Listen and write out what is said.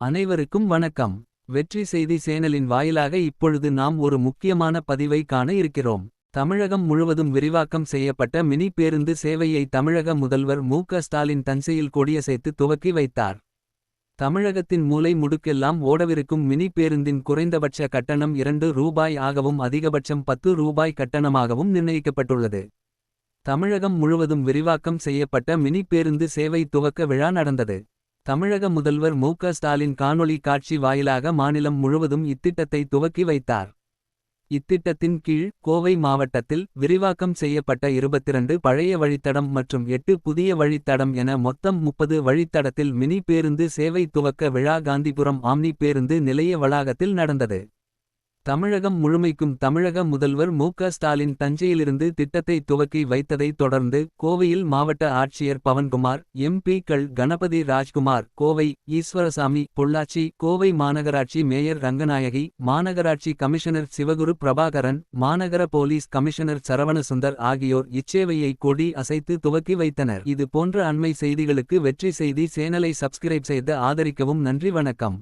அனைவருக்கும் வணக்கம். வெற்றி செய்தி சேனலின் வாயிலாக இப்பொழுது நாம் ஒரு முக்கியமான பதிவை காண இருக்கிறோம். தமிழகம் முழுவதும் விரிவாக்கம் செய்யப்பட்ட மினி பேருந்து சேவையை தமிழக முதல்வர் மு க ஸ்டாலின் தஞ்சையில் கொடியசைத்து துவக்கி வைத்தார். தமிழகத்தின் மூலை முடுக்கெல்லாம் ஓடவிருக்கும் மினி பேருந்தின் குறைந்தபட்ச கட்டணம் இரண்டு ரூபாய் ஆகவும் அதிகபட்சம் பத்து ரூபாய் கட்டணமாகவும் நிர்ணயிக்கப்பட்டுள்ளது. தமிழகம் முழுவதும் விரிவாக்கம் செய்யப்பட்ட மினி பேருந்து சேவை துவக்க விழா நடந்தது. தமிழக முதல்வர் மு. ஸ்டாலின் காணொளி காட்சி வாயிலாக மாநிலம் முழுவதும் இத்திட்டத்தை துவக்கி வைத்தார். இத்திட்டத்தின் கீழ் கோவை மாவட்டத்தில் விரிவாக்கம் செய்யப்பட்ட 22 பழைய வழித்தடம் மற்றும் எட்டு புதிய வழித்தடம் என மொத்தம் முப்பது வழித்தடத்தில் மினி பேருந்து சேவை துவக்க விழா காந்திபுரம் ஆம்னி பேருந்து நிலைய வளாகத்தில் நடந்தது. தமிழகம் முழுமைக்கும் தமிழக முதல்வர் மு. ஸ்டாலின் தஞ்சையிலிருந்து திட்டத்தை துவக்கி வைத்ததைத் தொடர்ந்து கோவையில் மாவட்ட ஆட்சியர் பவன்குமார் எம்பிக்கள் கணபதி ராஜ்குமார் கோவை ஈஸ்வரசாமி பொள்ளாச்சி கோவை மாநகராட்சி மேயர் ரங்கநாயகி மாநகராட்சி கமிஷனர் சிவகுரு பிரபாகரன் மாநகர போலீஸ் கமிஷனர் சரவணசுந்தர் ஆகியோர் இச்சேவையை கொடி அசைத்து துவக்கி வைத்தனர். இது போன்ற அண்மை செய்திகளுக்கு வெற்றி செய்தி சேனலை சப்ஸ்கிரைப் செய்து ஆதரிக்கவும் நன்றி வணக்கம்.